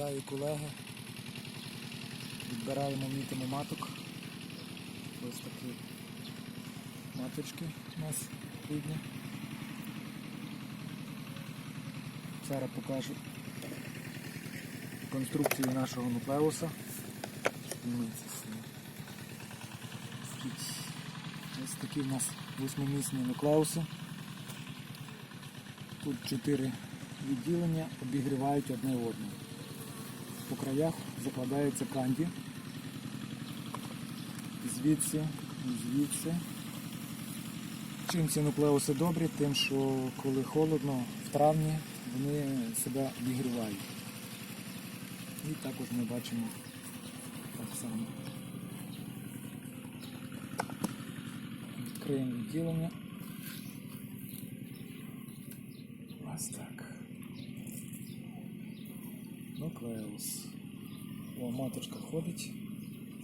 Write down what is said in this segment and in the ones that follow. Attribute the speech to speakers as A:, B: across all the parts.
A: Вітаю колеги. Відбираємо мітимо маток. Ось такі маточки у нас рідні. Зараз покажу конструкцію нашого нуклеуса. Ось такі в нас восьмимісні нуклеуси. Тут чотири відділення обігрівають одне одне. По краях закладається канді. Звідси, звідси. Чим ці нуклеуси добрі? Тим, що коли холодно, в травні вони себе обігрівають. І також ми бачимо так само. Відкриємо відділення. Ось так. Нуклеус. О, маточка ходить.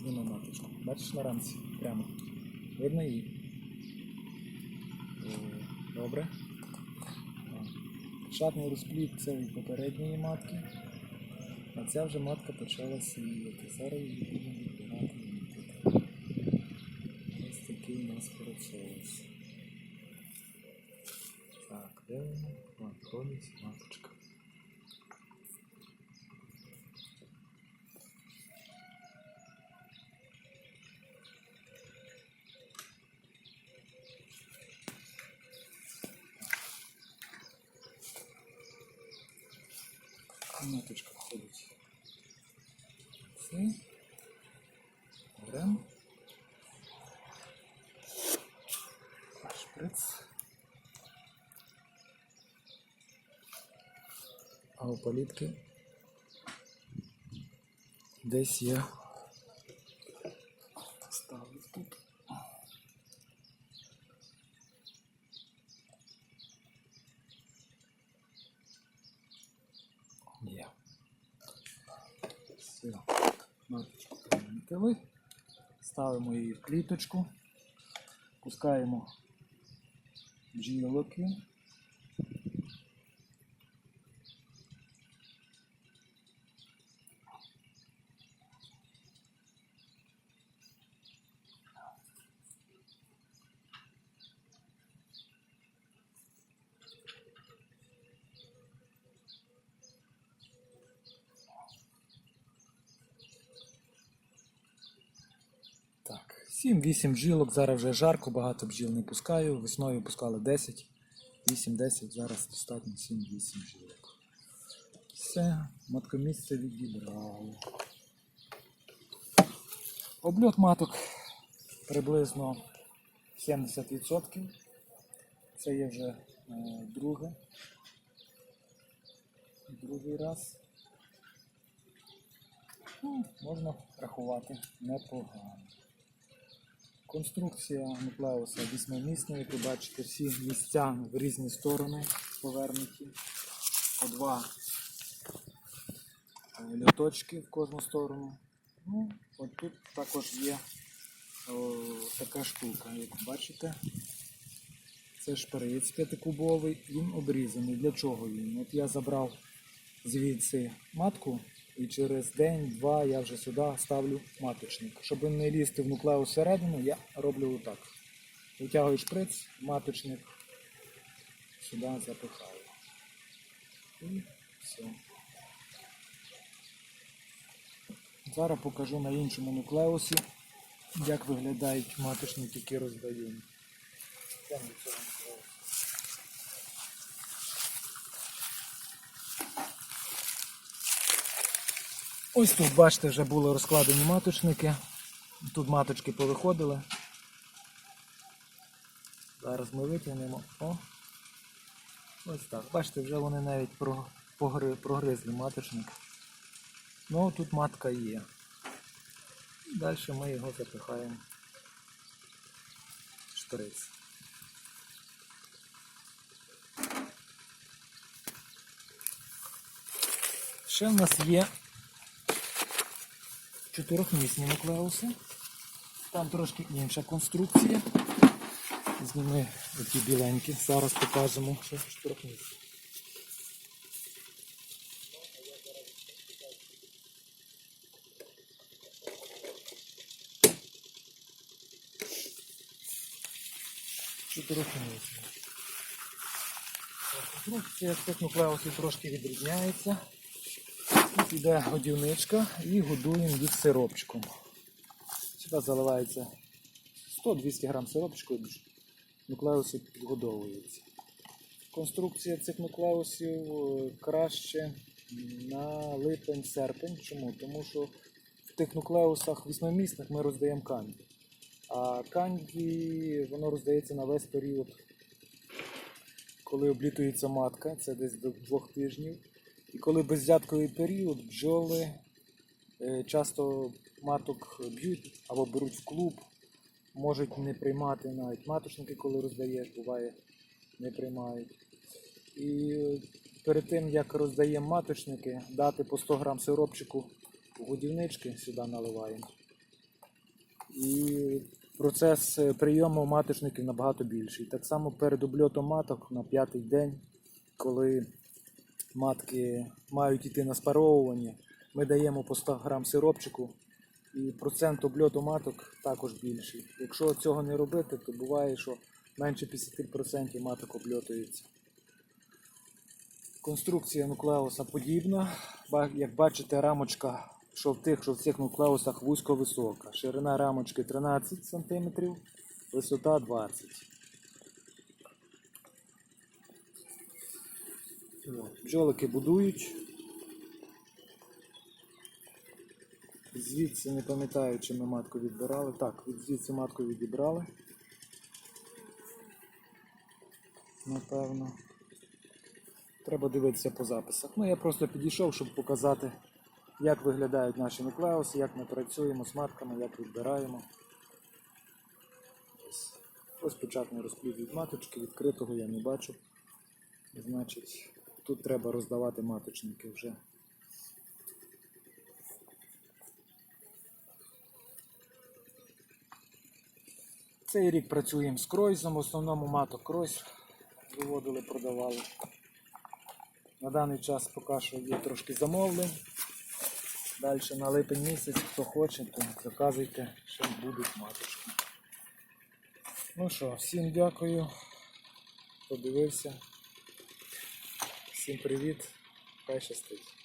A: Зніми маточку. Бачиш на рамці? Прямо. Видно її? Добре. Шатний розплід це від попередньої матки. А ця вже матка почала сіяти. Зараз її будемо відбирати. Ось такий у нас процес. Так, де вона? Ходить маточка. Маточка ходить. Це. Беремо. Шприц. А у палітки десь є. Ставлю тут. Є. Все. Маточку. Ставимо її в кліточку. Пускаємо бджілки. Так, 7-8 бджілок, зараз вже жарко, багато бджіл не пускаю. Весною пускали 10, 8-10, зараз достатньо 7-8 бджілок. Все, маткомісце відібрав. Обльот маток приблизно 70%. Це є вже е, друге. Другий раз. Ну, можна рахувати непогано. Конструкція нуклеуса вісьмимісної, ви бачите всі місця в різні сторони повернуті. По два е, льоточки в кожну сторону. Ну, от тут також є о, така штука, як бачите. Це шприц п'ятикубовий, він обрізаний. Для чого він? От я забрав звідси матку і через день-два я вже сюди ставлю маточник. Щоб не лізти в нуклеус всередину, я роблю отак. Витягую шприц, маточник сюди запихаю. І все. Зараз покажу на іншому нуклеусі, як виглядають маточники, які. Йдемо до цього нуклеусу. Ось тут, бачите, вже були розкладені маточники. Тут маточки повиходили. Зараз ми витягнемо. О. Ось так. Бачите, вже вони навіть прогризли маточник. Ну, тут матка є. Далі ми його запихаємо в шприц. Ще в нас є чотирьохмісні нуклеуси. Там трошки інша конструкція. Зніми оті біленькі. Зараз покажемо, що чотирьохмісні. Чотирихмісний. Конструкція цих нуклеусів трошки відрізняється. Йде годівничка і годуємо їх сиропчиком. Сюди заливається 100-200 грам сиропчику нуклеуси підгодовуються. Конструкція цих нуклеусів е, краще на липень-серпень. Чому? Тому що в тих нуклеусах восьмимісних ми роздаємо канді. А канді воно роздається на весь період, коли облітується матка, це десь до двох тижнів. І коли беззятковий період, бджоли е, часто маток б'ють або беруть в клуб, можуть не приймати навіть маточники, коли роздаєш, буває, не приймають. І е, перед тим, як роздаємо маточники, дати по 100 грам сиропчику годівнички сюди наливаємо. І процес е, прийому маточників набагато більший. Так само перед обльотом маток на п'ятий день, коли матки мають йти на спаровування, ми даємо по 100 грам сиропчику, і процент обльоту маток також більший. Якщо цього не робити, то буває, що менше 50% маток обльотується. Конструкція нуклеуса подібна. Як бачите, рамочка, що в тих, що в цих нуклеусах вузько-висока. Ширина рамочки 13 см, висота 20 От, Бджолики будують. Звідси не пам'ятаю, чи ми матку відбирали. Так, звідси матку відібрали. Напевно. Треба дивитися по записах. Ну, я просто підійшов, щоб показати, як виглядають наші нуклеуси, як ми працюємо з матками, як відбираємо. Ось, печатний розплід від маточки, відкритого я не бачу. Значить, тут треба роздавати маточники вже. Цей рік працюємо з кройзом, в основному маток кройз виводили, продавали. На даний час поки що є трошки замовлень. Далі на липень місяць, хто хоче, то заказуйте, ще будуть маточки. Ну що, всім дякую, хто дивився. Всім привіт, хай щастить.